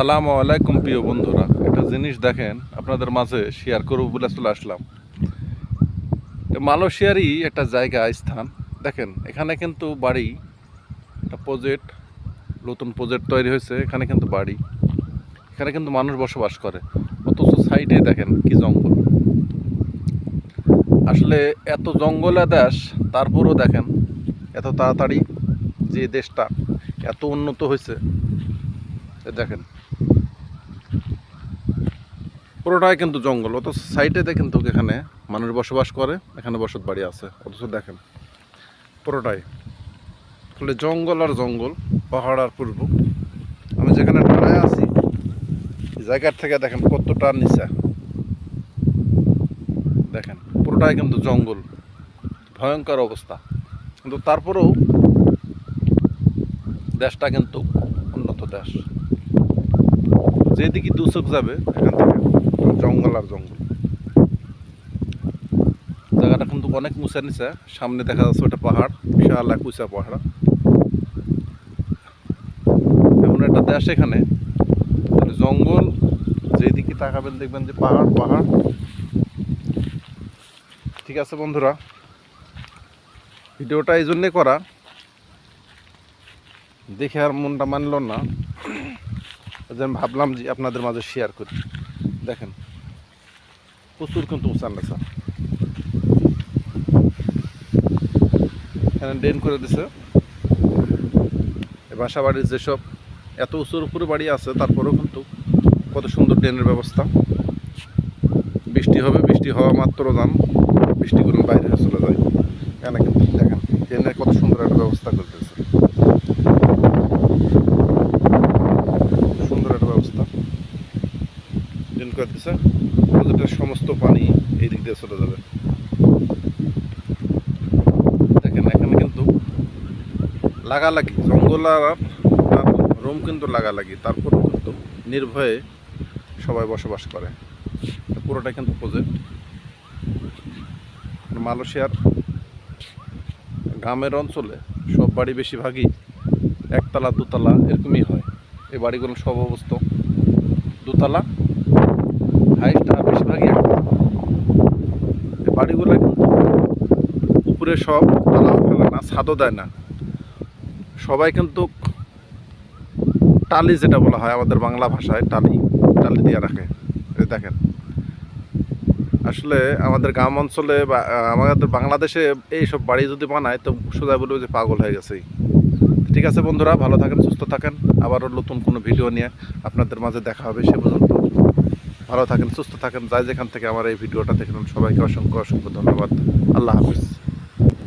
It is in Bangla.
সালামু আলাইকুম প্রিয় বন্ধুরা। একটা জিনিস দেখেন, আপনাদের মাঝে শেয়ার করব বলে চলে আসলাম। মালয়েশিয়ারই একটা জায়গা, স্থান। দেখেন, এখানে কিন্তু বাড়ি, একটা প্রজেক্ট নতুন প্রজেক্ট তৈরি হয়েছে, এখানে কিন্তু বাড়ি। এখানে কিন্তু মানুষ বসবাস করে। অথচ সাইডে দেখেন কি জঙ্গল। আসলে এত জঙ্গলে দেশ, তারপরেও দেখেন, এত তাড়াতাড়ি যে দেশটা এত উন্নত হয়েছে। দেখেন। পুরোটাই কিন্তু জঙ্গল, অথচ সাইডে কিন্তু এখানে মানুষ বসবাস করে, এখানে বসত বাড়ি আছে, অথচ দেখেন পুরোটাই। আসলে জঙ্গল আর জঙ্গল, পাহাড় আর পূর্ব। আমি যেখানে দাঁড়ায় আছি জায়গার থেকে দেখেন কতটা নিচে। দেখেন, পুরোটাই কিন্তু জঙ্গল। ভয়ঙ্কর অবস্থা। কিন্তু তারপরেও দেশটা কিন্তু উন্নত দেশ। যেদিকে দু চোখ যাবে, এখান থেকে জঙ্গল আর জঙ্গল। জায়গাটা কিন্তু অনেক উঁচা নিচা, সামনে দেখা যাচ্ছে ওটা পাহাড়, বিশাল এক উঁচা পাহাড়। এমন একটা দেশ এখানে তাহলে জঙ্গল, যেদিকে তাকাবেন দেখবেন যে পাহাড় পাহাড়। ঠিক আছে বন্ধুরা, ভিডিওটা এই জন্যে করা, দেখে আর মনটা মানল না। আমি ভাবলাম যে আপনাদের মাঝে শেয়ার করি। দেখেন, প্রচুর কিন্তু উঁচান লেখা এখানে ড্রেন করে দিছে। বাসা বাড়ির যেসব এত উঁচুর উপরে বাড়ি আছে, তারপরেও কিন্তু কত সুন্দর ড্রেনের ব্যবস্থা। বৃষ্টি হবে, বৃষ্টি হওয়া মাত্র যান বৃষ্টি করে বাইরে চলে যায়। এখানে কিন্তু দেখেন ড্রেনের কত সুন্দর একটা ব্যবস্থা করতেছে সুন্দর একটা ব্যবস্থা ড্রেন করে প্রজেক্টের সমস্ত পানি এই দিক দিয়ে চলে যাবে। দেখেন, এখানে কিন্তু লাগালাগি, জঙ্গল আর রুম কিন্তু লাগালাগি। তারপরেও কিন্তু নির্ভয়ে সবাই বসবাস করে। পুরোটা কিন্তু প্রজেক্ট মালয়েশিয়ার গ্রামের অঞ্চলে সব বাড়ি বেশিরভাগই একতলা, দুতলা এরকমই হয়। এই বাড়িগুলো সব অবস্থা দোতলা হাইস্ট আর বেশিরভাগই এই বাড়িগুলো কিন্তু উপরে সব ফেলে না, ছাদও দেয় না। সবাই কিন্তু টালি যেটা বলা হয় আমাদের বাংলা ভাষায়, টালি টালি দিয়ে রাখে। দেখেন। আসলে আমাদের গ্রাম অঞ্চলে বা, আমাদের বাংলাদেশে এইসব বাড়ি যদি বানায়, তো সোজা বলব যে পাগল হয়ে গেছে। ঠিক আছে বন্ধুরা, ভালো থাকেন, সুস্থ থাকেন। আবারও নতুন কোনো ভিডিও নিয়ে আপনাদের মাঝে দেখা হবে সে পর্যন্ত। ভালো থাকেন, সুস্থ থাকেন, যাই যেখান থেকে আমার এই ভিডিওটা দেখেন সবাইকে অসংখ্য অসংখ্য ধন্যবাদ। আল্লাহ হাফিজ।